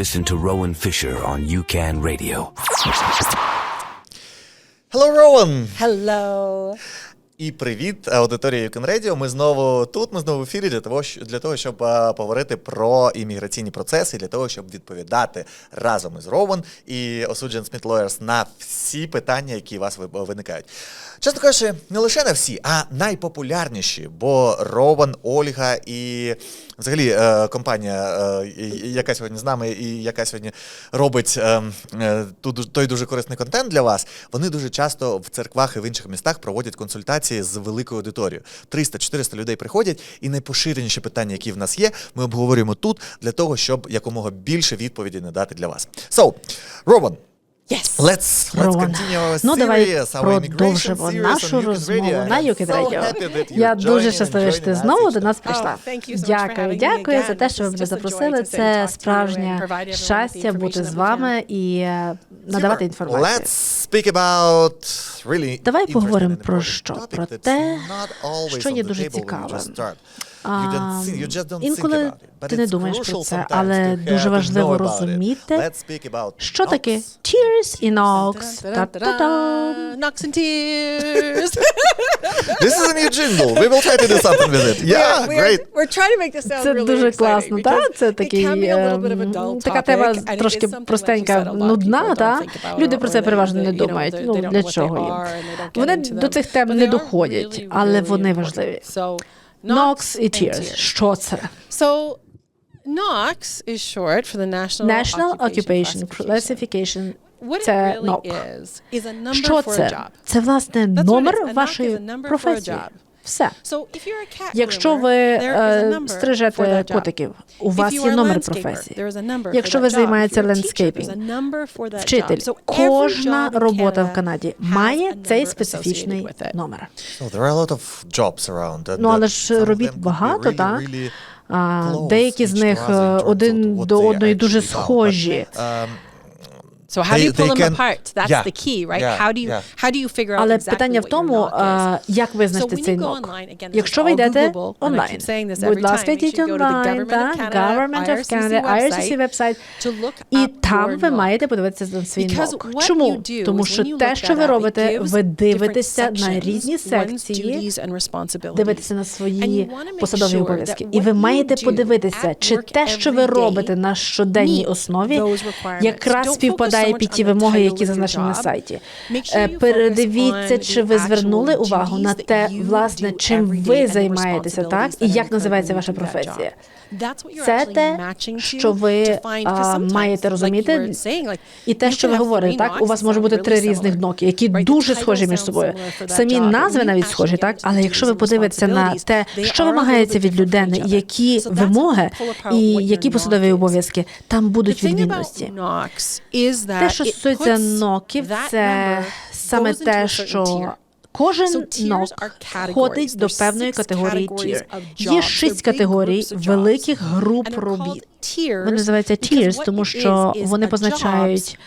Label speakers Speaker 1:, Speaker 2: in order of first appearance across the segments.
Speaker 1: Listen to Rowan Fisher on UCAN Radio.
Speaker 2: Hello, Rowan.
Speaker 3: Hello.
Speaker 2: І привіт, аудиторія Юкен Ми знову тут. Ми знову в ефірі для того, для того, щоб поговорити про імміграційні процеси, для того, щоб відповідати разом із Роман і осуджен Сміт Лоєрс на всі питання, які у вас виникають. Чесно кажучи, не лише на всі, а найпопулярніші. Бо Рован, Ольга і взагалі е, компанія, е, яка сьогодні з нами, і яка сьогодні робить е, той дуже корисний контент для вас. Вони дуже часто в церквах і в інших містах проводять консультації презентації з великою аудиторією. 300-400 людей приходять, і найпоширеніші питання, які в нас є, ми обговорюємо тут для того, щоб якомога більше відповідей надати для вас. So, Роман.
Speaker 3: Yes.
Speaker 2: Let's, let's continue
Speaker 4: Ну, давай продовжимо нашу розмову на
Speaker 2: UKID Radio.
Speaker 4: Я дуже щаслива, що ти знову до нас прийшла. Дякую, дякую за те, що ви мене запросили. Це справжнє щастя бути з вами і е, надавати інформацію.
Speaker 2: Let's speak about really
Speaker 4: Давай поговоримо про що? Про те, що є дуже цікавим.
Speaker 2: А,
Speaker 4: інколи ти не думаєш про це, але дуже важливо розуміти, що таке tears і knocks. Та-та-та.
Speaker 3: Knocks and tears.
Speaker 2: This is a new jingle. We will try to do something with it. Yeah, great.
Speaker 3: We're trying to make this sound
Speaker 4: Це
Speaker 3: really
Speaker 4: дуже класно, та? Це такий, ем,
Speaker 3: ну,
Speaker 4: така тема трошки простенька, нудна, та? Люди про це переважно не думають. Ну, для чого їм? Вони до цих тем не доходять, але вони важливі.
Speaker 3: Knox
Speaker 4: it is shorter.
Speaker 3: So Knox is short for the National,
Speaker 4: National
Speaker 3: Occupation Classification.
Speaker 4: Це НОК. Що
Speaker 3: job.
Speaker 4: Це, власне, номер вашої професії. Все. Якщо ви е, стрижете котиків, у вас є номер професії. Якщо ви займаєтеся лендскейпінг, вчитель, кожна робота в Канаді має цей специфічний номер. Ну, але ж робіт багато, так? Деякі з них е, один до одної дуже схожі.
Speaker 3: So how do you pull them
Speaker 2: can...
Speaker 3: apart? That's
Speaker 2: yeah.
Speaker 3: the key, right?
Speaker 2: Yeah.
Speaker 3: How do you how do you figure out
Speaker 4: Але
Speaker 3: exactly
Speaker 4: питання в тому, як визначити цей нок. Якщо ви йдете онлайн, будь ласка, йдіть онлайн, так, Government of Canada, IRCC
Speaker 3: website,
Speaker 4: і там ви маєте подивитися на свій нок. Чому? Тому що те, що ви робите, ви дивитеся на різні секції, дивитеся на свої посадові обов'язки. І ви маєте подивитися, чи те, що ви робите на щоденній основі, якраз співпадає
Speaker 3: підпадає
Speaker 4: під ті вимоги, які зазначені на сайті. Е, передивіться, чи ви звернули увагу на те, власне, чим ви займаєтеся, так і як називається ваша професія. Це те, що ви а, маєте розуміти, і те, що ви говорите, так у вас може бути три різних ноки, які дуже схожі між собою. Самі назви навіть схожі, так але якщо ви подивитеся на те, що вимагається від людини, які вимоги і які посадові обов'язки, там будуть відмінності. Те, що стосується ноків, це саме те, що Кожен нок входить до певної категорії тір. Є шість категорій великих груп робіт. Вони називаються tiers, тому що вони позначають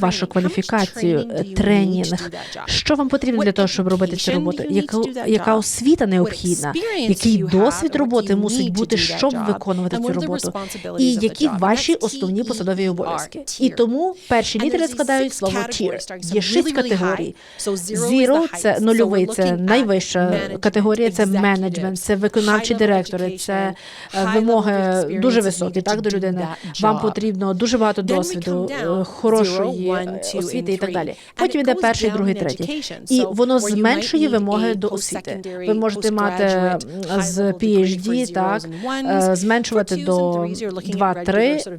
Speaker 4: вашу кваліфікацію, тренінг. Що вам потрібно для того, щоб робити цю роботу? Яка яка освіта необхідна? Який досвід роботи мусить бути, щоб виконувати цю роботу? І які ваші основні посадові обов'язки? І тому перші літери складають слово tier. Є шість категорій.
Speaker 3: Zero –
Speaker 4: це нульовий, це найвища категорія. Це менеджмент, це виконавчі директори, це е, вимоги дуже високі. Так до людини вам потрібно дуже багато досвіду, е, хорошої Е, освіти і так далі. Потім йде перший, другий, третій. І воно зменшує вимоги до освіти. Ви можете мати з PhD, так е, зменшувати до 2-3,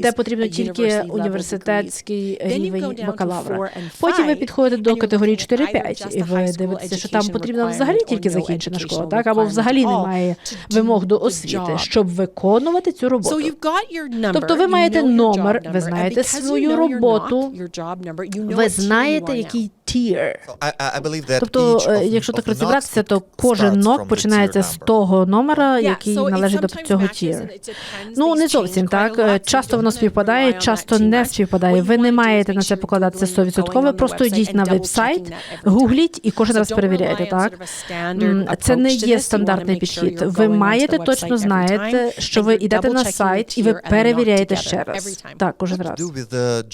Speaker 4: де потрібно тільки університетський
Speaker 3: е,
Speaker 4: рівень бакалавра. Потім ви підходите до категорії 4-5, і ви дивитеся, що там потрібно взагалі тільки закінчена школа, так або взагалі немає вимог до освіти, щоб виконувати цю роботу. Тобто ви маєте номер, ви знаєте свою роботу
Speaker 3: роботу,
Speaker 4: ви знаєте, який tier. Тобто, е, якщо так розібратися, то кожен нок починається з того номера, який належить до цього tier. Ну не зовсім так. Часто воно співпадає, часто не співпадає. Ви не маєте на це покладатися 100%, Просто йдіть на вебсайт, гугліть і кожен раз перевіряєте. Так це не є стандартний підхід. Ви маєте точно знаєте, що ви йдете на сайт і ви перевіряєте ще раз. Так, кожен раз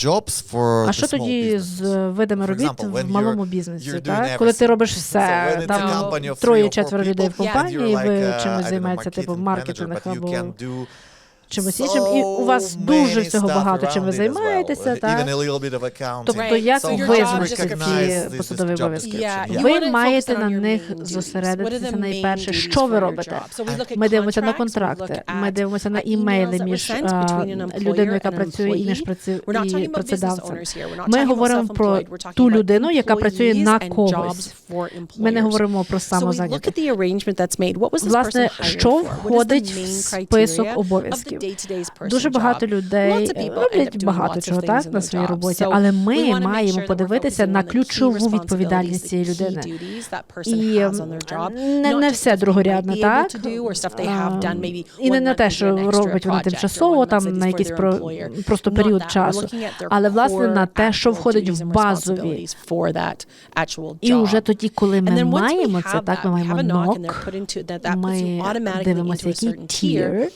Speaker 2: jobs for
Speaker 4: А що тоді з видами робіт в малому бізнесі? Так коли ти робиш все, там троє четверо людей в компанії, ви чимось займаєтеся, типу маркетинг або чимось іншим, і у вас дуже
Speaker 2: цього
Speaker 4: багато чим ви займаєтеся, так? Тобто, як
Speaker 2: визначити
Speaker 4: ці посадові обов'язки? Ви маєте на них зосередитися найперше. Що ви робите? Ми дивимося на контракти, ми дивимося на імейли між людиною, яка працює, і між працедавцем. Ми говоримо про ту людину, яка працює на когось. Ми не говоримо про самозайнятих. Власне, що входить в список обов'язків?
Speaker 3: працею.
Speaker 4: Дуже багато людей роблять багато чого так на своїй роботі, але ми маємо подивитися на ключову відповідальність цієї людини.
Speaker 3: Ем,
Speaker 4: і не, не все
Speaker 3: другорядне,
Speaker 4: так? і не на те, що робить вони тимчасово, там на якийсь про просто період часу, але власне на те, що входить в базові. і вже тоді, коли ми маємо це, так ми маємо нок, ми дивимося, який тір,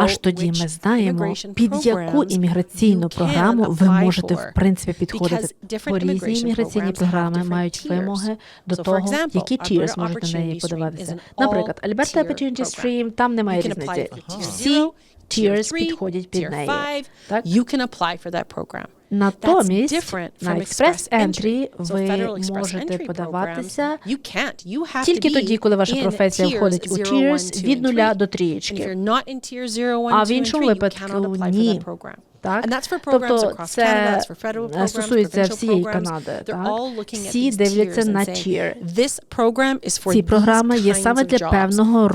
Speaker 4: Аж тоді ми знаємо, під яку імміграційну програму ви можете в принципі підходити. Бо різні імміграційні програми мають вимоги до того, які tiers можуть на неї подаватися. Наприклад, Alberta Opportunity Stream, там немає різниці. Всі tiers підходять під неї. Так?
Speaker 3: You can apply for that program.
Speaker 4: Натомість на Express Entry. Ви можете подаватися. тільки тоді, коли ваша професія входить у Tiers від нуля до трієчки. А в іншому випадку ні. Так? Тобто це е, стосується всієї Канади. Так? Всі дивляться на
Speaker 3: cheer.
Speaker 4: Ці програми є саме для певного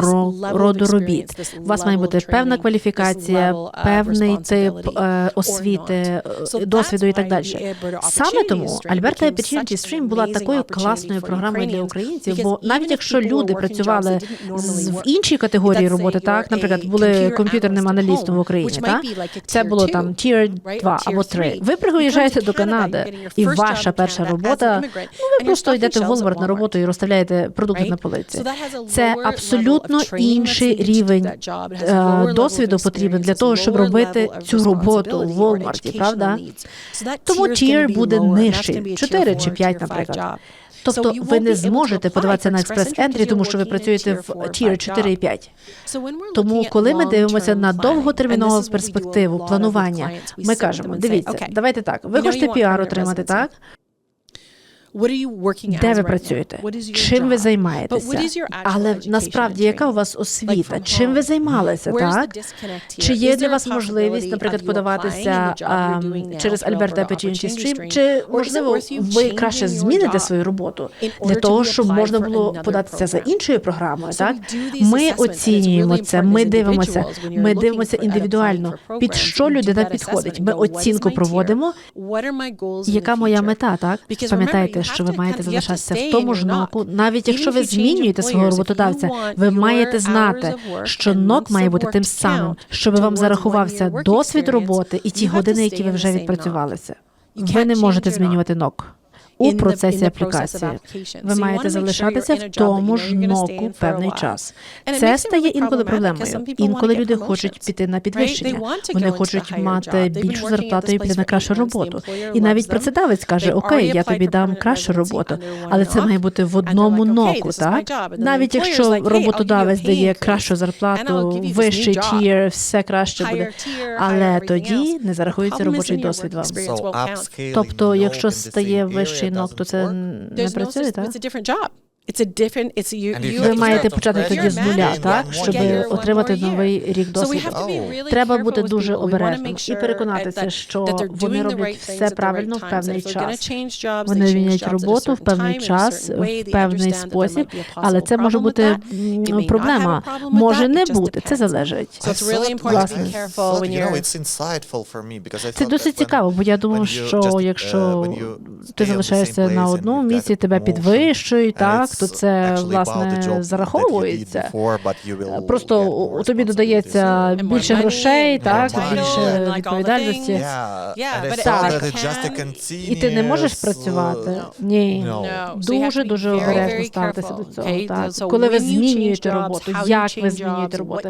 Speaker 4: роду робіт. У вас має бути певна кваліфікація, певний тип е, освіти, е, досвіду і так далі. Саме тому
Speaker 3: Альберта
Speaker 4: Opportunity стрім була такою класною програмою для українців, бо навіть якщо люди працювали в іншій категорії роботи, так, наприклад, були комп'ютерним аналістом в Україні, так? це було там Tier 2 або 3. Ви приїжджаєте до Канади, і ваша перша робота. Ну ви просто йдете в Walmart на роботу і розставляєте продукти на полиці. Це абсолютно інший рівень е, досвіду потрібен для того, щоб робити цю роботу в Walmart, правда? Тому
Speaker 3: tier
Speaker 4: буде нижчий, 4 чи 5, наприклад. Тобто ви не зможете подаватися на експрес ентрі, тому що ви працюєте в тір 4 і 5. Тому, коли ми дивимося на довготермінову перспективу планування, ми кажемо: дивіться, давайте так. Ви хочете піар отримати, так? Де ви працюєте? Чим ви займаєтеся? Але насправді яка у вас освіта? Чим ви займалися? Так чи є для вас можливість, наприклад, подаватися ем, через
Speaker 3: Альберта
Speaker 4: Печінчі
Speaker 3: Стрім?
Speaker 4: Чи можливо ви краще зміните свою роботу для того, щоб можна було податися за іншою програмою? Так ми оцінюємо це. Ми дивимося. Ми дивимося індивідуально. Під що людина підходить? Ми оцінку проводимо. яка моя мета? Так
Speaker 3: пам'ятаєте,
Speaker 4: що ви маєте залишатися в тому ж ноку, навіть якщо ви змінюєте свого роботодавця, ви маєте знати, що нок має бути тим самим, щоб вам зарахувався досвід роботи і ті години, які ви вже відпрацювалися. Ви не можете змінювати нок у процесі аплікації. Ви маєте залишатися в тому ж ноку певний час. Це стає інколи проблемою. Інколи люди хочуть піти на підвищення. Вони хочуть мати більшу зарплату і піти на кращу роботу. І навіть працедавець каже: Окей, я тобі дам кращу роботу, але це має бути в одному ноку. Так навіть якщо роботодавець дає кращу зарплату, вищий тір, все краще буде. Але тоді не зарахується робочий досвід вам. Тобто, якщо стає вищий жінок, то це не працює, так? Ви маєте почати тоді з нуля, так, щоб отримати новий рік досвіду.
Speaker 3: have to be
Speaker 2: Oh.
Speaker 3: really
Speaker 4: Треба
Speaker 3: careful
Speaker 4: бути дуже обережним і переконатися, що вони роблять все правильно в певний час. Вони міняють роботу в певний час, в певний спосіб, але це може бути проблема. Може не бути. Це залежить.
Speaker 3: So it's really
Speaker 2: I
Speaker 3: important to
Speaker 4: Власне.
Speaker 3: be
Speaker 2: I
Speaker 3: careful
Speaker 2: thought,
Speaker 3: when
Speaker 2: you know,
Speaker 3: you're
Speaker 2: it's insightful for me because I
Speaker 4: Це досить цікаво, бо я думав, що
Speaker 2: uh,
Speaker 4: якщо ти залишаєшся на одному місці, тебе підвищують, так, то це власне зараховується. Просто у- тобі додається більше грошей, так, більше відповідальності.
Speaker 3: can-
Speaker 4: І ти не можеш працювати.
Speaker 2: uh,
Speaker 4: Ні. Дуже дуже обережно ставитися до цього. Так коли ви змінюєте роботу, як ви змінюєте роботу,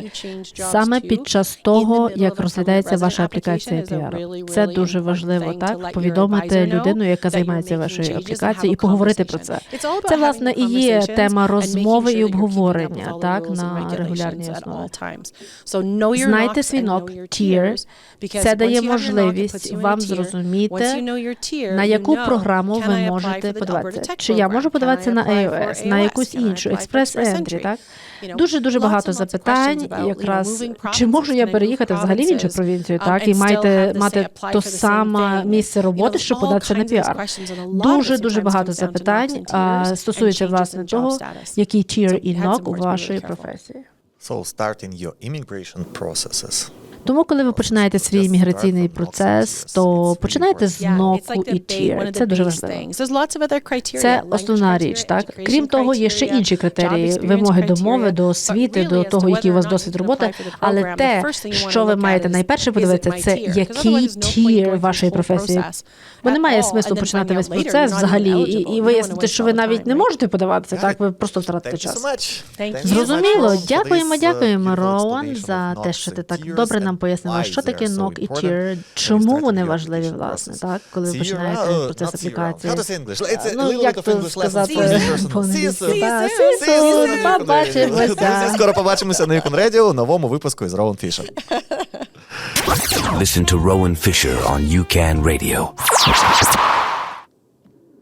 Speaker 4: саме
Speaker 3: to,
Speaker 4: під час того, як розглядається ваша аплікація
Speaker 3: really,
Speaker 4: Це дуже важливо, так повідомити людину, яка займається вашою аплікацією, і поговорити про це. Це власне і є
Speaker 3: conversations
Speaker 4: тема розмови і обговорення, так на регулярній основі. Знайте
Speaker 3: knocks
Speaker 4: свій
Speaker 3: and know
Speaker 4: нок,
Speaker 3: your
Speaker 4: tier. Це дає можливість вам зрозуміти, на яку програму ви можете подаватися. Чи я можу подаватися на iOS, на якусь іншу, Express Entry? так? Дуже дуже багато запитань, якраз чи можу я переїхати взагалі в іншу провінцію,
Speaker 3: um,
Speaker 4: так і маєте мати то саме місце роботи, щоб податися на піар. Дуже дуже багато запитань стосується власне того, який
Speaker 3: So
Speaker 4: і нок у вашої професії.
Speaker 2: So starting your immigration processes.
Speaker 4: Тому, коли ви починаєте свій міграційний процес, то починайте
Speaker 2: important.
Speaker 4: з ноку і
Speaker 3: of
Speaker 4: Це дуже важливо. Це основна річ, так крім того, є ще інші критерії, вимоги до мови, до освіти, до того, який у вас досвід роботи. Але те, що ви маєте найперше подивитися,
Speaker 3: my
Speaker 4: це
Speaker 3: tier?
Speaker 4: який тір вашої професії. Бо немає смислу починати весь процес взагалі і, і вияснити, що ви навіть не можете подаватися. Так, ви просто втратите час. Зрозуміло, дякуємо,
Speaker 2: uh,
Speaker 4: дякуємо, Роуан, за те, що ти так добре
Speaker 2: and
Speaker 4: нам пояснила, що таке нок і
Speaker 2: you
Speaker 4: чому вони важливі, власне, так, коли ви починаєте процес аплікації. Ну, як то сказати по-англійськи? Побачимося.
Speaker 2: Скоро побачимося на Yukon Radio у новому випуску із Роун Фішер.
Speaker 1: Listen to Rowan Fisher on UCAN Radio.